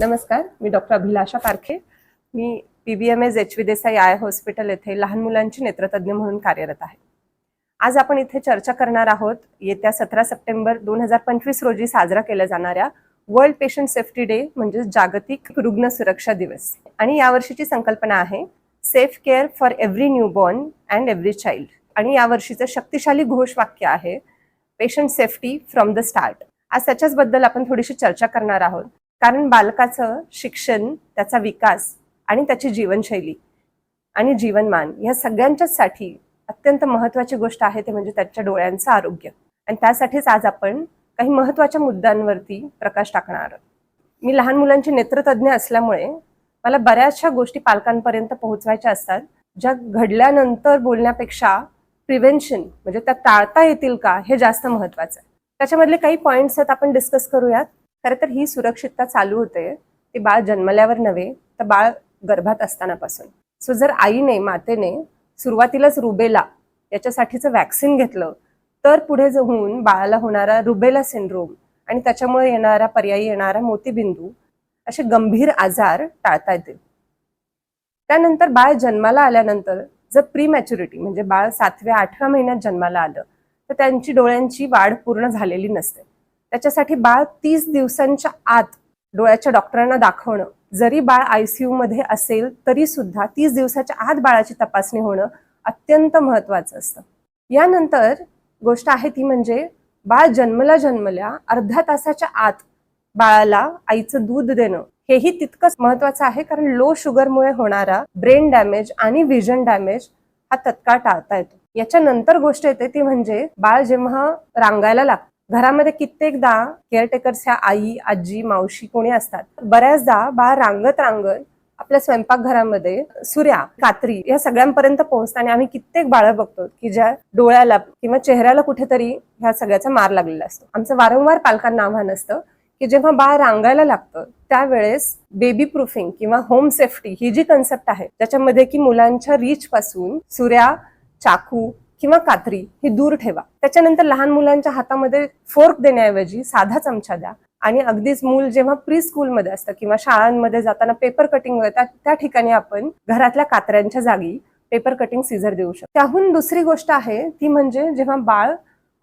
नमस्कार मी doctor Abhilasha Parkhe. Me P B M S H V Desai I hospital येथे लहान मुलांची नेत्रतज्ञ म्हणून कार्यरत आहे. आज आपण इथे चर्चा करणार आहोत येत्या सतरा सप्टेंबर दोन हजार पंचवीस रोजी साजरा केल्या जाणाऱ्या वर्ल्ड पेशंट सेफ्टी डे म्हणजे जागतिक रुग्ण सुरक्षा दिवस. आणि यावर्षीची संकल्पना आहे safe care for every newborn and every child. आणि यावर्षीचं शक्तिशाली घोषवाक्य आहे patient safety from the start. आज त्याच्याच बद्दल आपण थोडीशी चर्चा करणार आहोत. कारण बालकाचं शिक्षण त्याचा विकास आणि त्याची जीवनशैली आणि जीवनमान या सगळ्यांच्याचसाठी अत्यंत महत्वाची गोष्ट आहे ते म्हणजे त्याच्या डोळ्यांचं आरोग्य. आणि त्यासाठीच आज आपण काही महत्त्वाच्या मुद्द्यांवरती प्रकाश टाकणार आहोत. मी लहान मुलांची नेत्रतज्ञ असल्यामुळे मला बऱ्याचशा गोष्टी पालकांपर्यंत पोहोचवायच्या असतात ज्या घडल्यानंतर बोलण्यापेक्षा प्रिव्हेन्शन म्हणजे त्या टाळता येतील का हे जास्त महत्वाचं आहे. त्याच्यामधले काही पॉईंट्स आहेत आपण डिस्कस करूयात. खरं तर ही सुरक्षितता चालू होते. ती बाळ जन्मल्यावर नव्हे तर बाळ गर्भात असतानापासून. सो जर आईने मातेने सुरुवातीलाच रुबेला याच्यासाठीचं व्हॅक्सिन घेतलं तर पुढे जाऊन बाळाला होणारा रुबेला सिंड्रोम आणि त्याच्यामुळे येणारा पर्यायी येणारा मोतीबिंदू असे गंभीर आजार टाळता येतील. त्यानंतर बाळ जन्माला आल्यानंतर जर प्री मॅच्युरिटी म्हणजे बाळ सातव्या आठव्या महिन्यात जन्माला आलं तर त्यांची डोळ्यांची वाढ पूर्ण झालेली नसते. त्याच्यासाठी बाळ तीस दिवसांच्या आत डोळ्याच्या डॉक्टरांना दाखवणं जरी बाळ आयसीयू मध्ये असेल तरी सुद्धा तीस दिवसाच्या आत बाळाची तपासणी होणं अत्यंत महत्वाचं असतं. यानंतर गोष्ट आहे ती म्हणजे बाळ जन्मला जन्मल्या अर्ध्या तासाच्या आत बाळाला आईचं दूध देणं हेही तितकंच महत्वाचं आहे कारण लो शुगरमुळे होणारा ब्रेन डॅमेज आणि व्हिजन डॅमेज हा तत्काळ टाळता येतो. याच्यानंतर गोष्ट येते ती म्हणजे बाळ जेव्हा रांगायला लागतं घरामध्ये कित्येकदा केअरटेकर्स ह्या आई आजी मावशी कोणी असतात. बऱ्याचदा बाळ रांगत रांगत आपल्या स्वयंपाकघरामध्ये सूर्या कात्री या सगळ्यांपर्यंत पोहोचताना आम्ही कित्येक बाळं बघतो की ज्या डोळ्याला किंवा चेहऱ्याला कुठेतरी ह्या सगळ्याचा मार लागलेला असतो. आमचं वारंवार पालकांना आव्हान असतं की जेव्हा बाळ रांगायला लागतं त्यावेळेस बेबी प्रूफिंग किंवा होम सेफ्टी ही जी कन्सेप्ट आहे त्याच्यामध्ये की मुलांच्या रीच पासून सूर्या चाकू किंवा कात्री ही दूर ठेवा. त्याच्यानंतर लहान मुलांच्या हातामध्ये फोर्क देण्याऐवजी साधा चमचा द्या. आणि अगदीच मूल जेव्हा प्री स्कूलमध्ये असतं किंवा शाळांमध्ये जाताना पेपर कटिंग त्या ठिकाणी आपण घरातल्या कात्र्यांच्या जागी पेपर कटिंग सीझर देऊ शकतो. त्याहून दुसरी गोष्ट आहे ती म्हणजे जेव्हा बाळ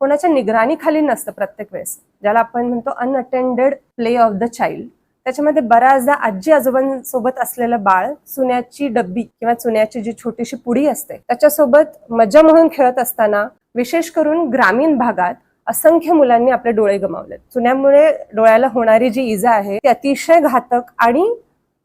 कोणाच्या निगराणीखाली नसतं प्रत्येक वेळेस ज्याला आपण म्हणतो unattended play of the child त्याच्यामध्ये बऱ्याचदा आजी आजोबांसोबत असलेलं बाळ चुन्याची डब्बी किंवा चुन्याची जी छोटीशी पुडी असते त्याच्यासोबत मजा म्हणून खेळत असताना विशेष करून ग्रामीण भागात असंख्य मुलांनी आपले डोळे गमावले चुन्यामुळे डोळ्याला होणारी जी इजा आहे ती अतिशय घातक आणि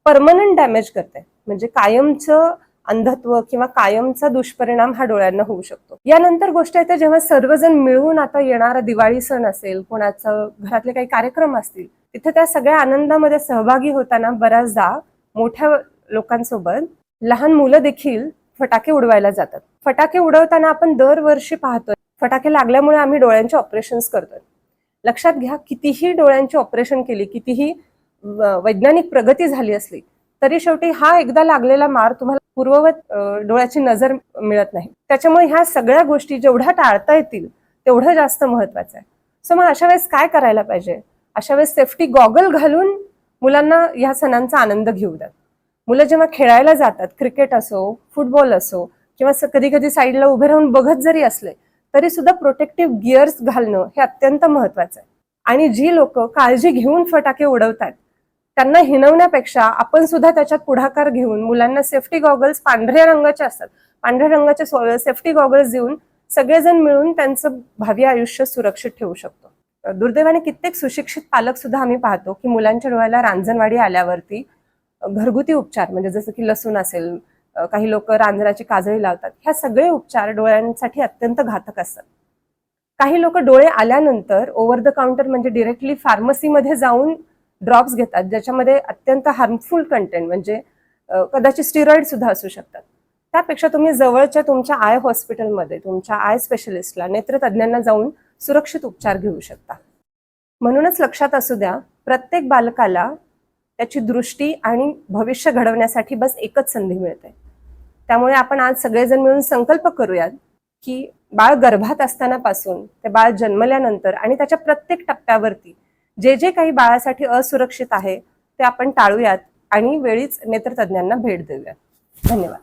परमनंट डॅमेज करते. म्हणजे कायमचं अंधत्व किंवा कायमचा दुष्परिणाम हा डोळ्यांना होऊ शकतो. यानंतर गोष्ट येते जेव्हा सर्वजण मिळून आता येणारा दिवाळी सण असेल कोणाचं घरातले काही कार्यक्रम असतील तिथे त्या सगळ्या आनंदामध्ये सहभागी होताना बऱ्याचदा मोठ्या लोकांसोबत लहान मुलं देखील फटाके उडवायला जातात. फटाके उडवताना आपण दरवर्षी पाहतोय फटाके लागल्यामुळे आम्ही डोळ्यांचे ऑपरेशन्स करतोय. लक्षात घ्या कितीही डोळ्यांची ऑपरेशन केली कितीही वैज्ञानिक प्रगती झाली असली तरी शेवटी हा एकदा लागलेला मार तुम्हाला पूर्ववत डोळ्याची नजर मिळत नाही. त्याच्यामुळे ह्या सगळ्या गोष्टी जेवढ्या टाळता येतील तेवढं जास्त महत्वाचं आहे. सो मग अशा वेळेस काय करायला पाहिजे? अशा वेळेस सेफ्टी गॉगल घालून मुलांना ह्या सणांचा आनंद घेऊ द्यात मुलं जेव्हा खेळायला जातात क्रिकेट असो फुटबॉल असो किंवा कधी कधी साईडला उभे राहून बघत जरी असले तरी सुद्धा प्रोटेक्टिव्ह गिअर्स घालणं हे अत्यंत महत्वाचं आहे. आणि जी लोक काळजी घेऊन फटाके उडवतात त्यांना हिनवण्यापेक्षा आपण सुद्धा त्याच्यात पुढाकार घेऊन मुलांना सेफ्टी गॉगल्स पांढऱ्या रंगाचे असतात. पांढऱ्या रंगाचे सेफ्टी गॉगल्स देऊन सगळेजण मिळून त्यांचं भावी आयुष्य सुरक्षित ठेवू शकतो. दुर्दैवाने कित्येक सुशिक्षित पालक सुद्धा आम्ही पाहतो की मुलांच्या डोळ्याला रांजणवाडी आल्यावरती घरगुती उपचार म्हणजे जसं की लसूण असेल काही लोक रांजणाची काजळी लावतात ह्या सगळे उपचार डोळ्यांसाठी अत्यंत घातक असतात. काही लोक डोळे आल्यानंतर ओव्हर द काउंटर म्हणजे डिरेक्टली फार्मसीमध्ये जाऊन ड्रॉप्स घेतात ज्याच्यामध्ये अत्यंत हार्मफुल कंटेंट म्हणजे कदाचित स्टिरॉइड सुद्धा असू शकतात. त्यापेक्षा तुम्ही जवळच्या तुमच्या आय हॉस्पिटलमध्ये तुमच्या आय स्पेशलिस्टला नेत्रतज्ञांना जाऊन सुरक्षित उपचार घेऊ शकता. म्हणूनच लक्षात असू द्या प्रत्येक बालकाला त्याची दृष्टी आणि भविष्य घडवण्यासाठी बस एकच संधी मिळते. त्यामुळे आपण आज सगळेजण मिळून संकल्प करूयात की बाळ गर्भात असतानापासून ते बाळ जन्मल्यानंतर आणि त्याच्या प्रत्येक टप्प्यावरती जे जे काही बाळासाठी असुरक्षित आहे ते आपण टाळूयात आणि वेळीच नेत्रतज्ञांना भेट देऊयात. धन्यवाद.